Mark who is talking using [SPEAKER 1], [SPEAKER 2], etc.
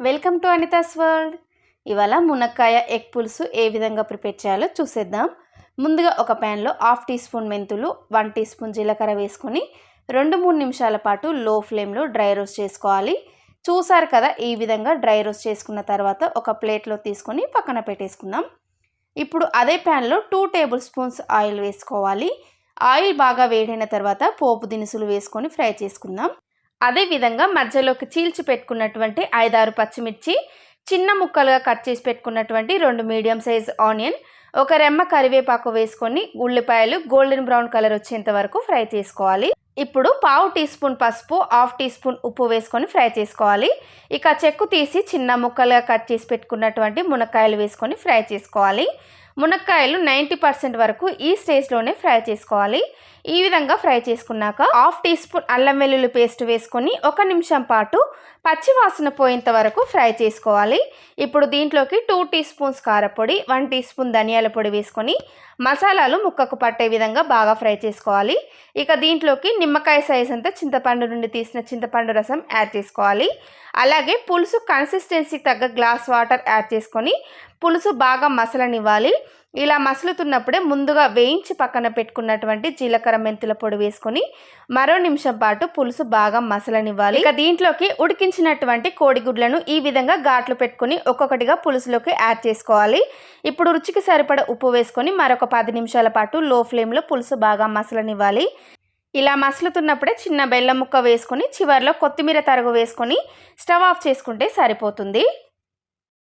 [SPEAKER 1] Welcome to Anita's world. ఇవాళ మునక్కాయ egg పులుసు ఏ విధంగా ప్రిపేర్ చేయాలో చూసేద్దాం. ముందుగా ఒక ప్యాన్లో హాఫ్ టీ స్పూన్ మెంతులు వన్ టీ స్పూన్ జీలకర్ర వేసుకొని రెండు మూడు నిమిషాల పాటు లో ఫ్లేమ్లో డ్రై రోస్ట్ చేసుకోవాలి. చూసారు కదా ఈ విధంగా డ్రై రోస్ట్ చేసుకున్న తర్వాత ఒక ప్లేట్లో తీసుకొని పక్కన పెట్టేసుకుందాం. ఇప్పుడు అదే ప్యాన్లో టూ టేబుల్ స్పూన్స్ ఆయిల్ వేసుకోవాలి. ఆయిల్ బాగా వేడైన తర్వాత పోపు దినుసులు వేసుకొని ఫ్రై చేసుకుందాం. అదేవిధంగా మధ్యలోకి చీల్చి పెట్టుకున్నటువంటి ఐదారు పచ్చిమిర్చి చిన్న ముక్కలుగా కట్ చేసి పెట్టుకున్నటువంటి రెండు మీడియం సైజ్ ఆనియన్ ఒక రెమ్మ కరివేపాకు వేసుకొని ఉల్లిపాయలు గోల్డెన్ బ్రౌన్ కలర్ వచ్చేంత వరకు ఫ్రై చేసుకోవాలి. ఇప్పుడు పావు టీ స్పూన్ పసుపు హాఫ్ టీ స్పూన్ ఉప్పు వేసుకొని ఫ్రై చేసుకోవాలి. ఇక చెక్కు తీసి చిన్న ముక్కలుగా కట్ చేసి పెట్టుకున్నటువంటి మునక్కాయలు వేసుకొని ఫ్రై చేసుకోవాలి. మునక్కాయలు నైంటీ పర్సెంట్ వరకు ఈ స్టేజ్లోనే ఫ్రై చేసుకోవాలి. ఈ విధంగా ఫ్రై చేసుకున్నాక హాఫ్ టీ స్పూన్ అల్లం వెల్లుల్లి పేస్ట్ వేసుకొని ఒక నిమిషం పాటు పచ్చి వాసన పోయేంత వరకు ఫ్రై చేసుకోవాలి. ఇప్పుడు దీంట్లోకి టూ టీ స్పూన్స్ కారపొడి వన్ టీ స్పూన్ ధనియాల పొడి వేసుకొని మసాలాలు ముక్కకు పట్టే విధంగా బాగా ఫ్రై చేసుకోవాలి. ఇక దీంట్లోకి నిమ్మకాయ సైజ్ అంతా చింతపండు నుండి తీసిన చింతపండు రసం యాడ్ చేసుకోవాలి. అలాగే పులుసు కన్సిస్టెన్సీ తగ్గ గ్లాస్ వాటర్ యాడ్ చేసుకొని పులుసు బాగా మసలనివ్వాలి. ఇలా మసలుతున్నప్పుడే ముందుగా వేయించి పక్కన పెట్టుకున్నటువంటి జీలకర్ర మెంతుల పొడి వేసుకొని మరో నిమిషం పాటు పులుసు బాగా మసలనివ్వాలి. ఇక దీంట్లోకి ఉడికించినటువంటి కోడిగుడ్లను ఈ విధంగా ఘాట్లు పెట్టుకొని ఒక్కొక్కటిగా పులుసులోకి యాడ్ చేసుకోవాలి. ఇప్పుడు రుచికి సరిపడ ఉప్పు వేసుకొని మరొక పది నిమిషాల పాటు లో ఫ్లేమ్లో పులుసు బాగా మసలనివ్వాలి. ఇలా మసలుతున్నప్పుడే చిన్న బెల్లం ముక్క వేసుకొని చివరిలో కొత్తిమీర తరుగు వేసుకొని స్టవ్ ఆఫ్ చేసుకుంటే సరిపోతుంది.